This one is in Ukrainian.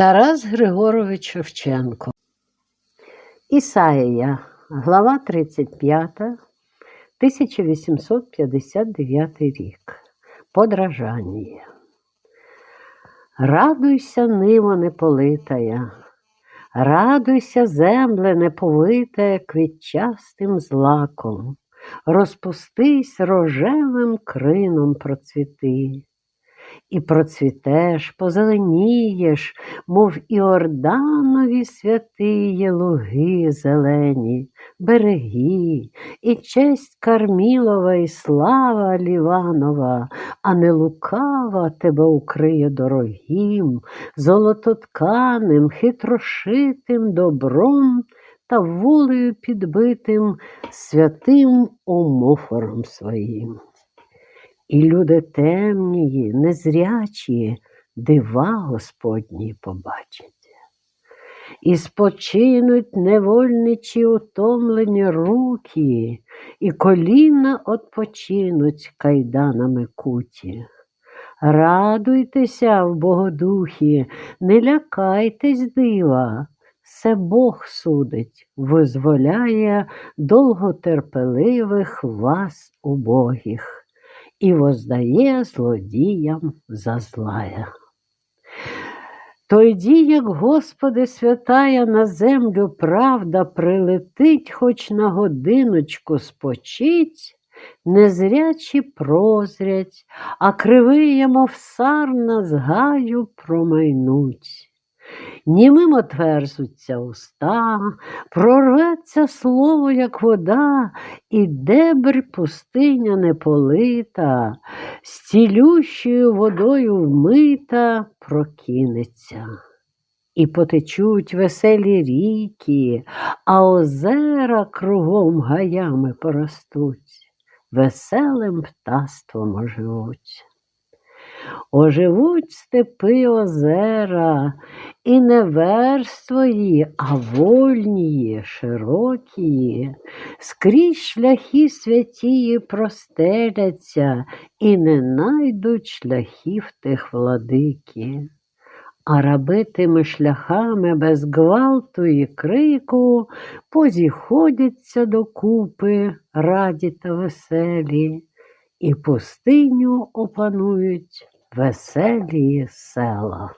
Тарас Григорович Шевченко. Ісаїя, глава 35, 1859 рік. Подражання. Радуйся, ниво неполитая, радуйся, земле неповитая квітчастим злаком, розпустись рожевим крином процвіти. І процвітеш, позеленієш, мов Іорданові святиє луги зелені, береги, і честь Кармілова, і слава Ліванова, а не лукава тебе укриє дорогим, золототканим, хитрошитим добром та волею підбитим святим омофором своїм. І люди темнії, незрячі, дива Господні побачать. І спочинуть невольничі утомлені руки, і коліна отпочинуть кайданами куті. Радуйтеся в Богодухі, не лякайтесь дива, все Бог судить, визволяє довготерпеливих вас убогих і воздає злодіям за злая. Тоді, як Господи святая на землю правда прилетить, хоч на годиночку спочить, незрячі прозрять, а кривиє, мов сарна з гаю промайнуть. Німим отверзуться уста, прорветься слово, як вода, і дебр пустиня неполита, з цілющою водою вмита прокинеться. І потечуть веселі ріки, а озера кругом гаями поростуть, веселим птаством оживуть. Оживуть степи озера, і не верствої, а вольні, широкі, скрізь шляхи святії простеляться, і не найдуть шляхів тих владики. А раби тими шляхами без гвалту і крику позіходяться докупи, раді та веселі, і пустиню опанують веселі села.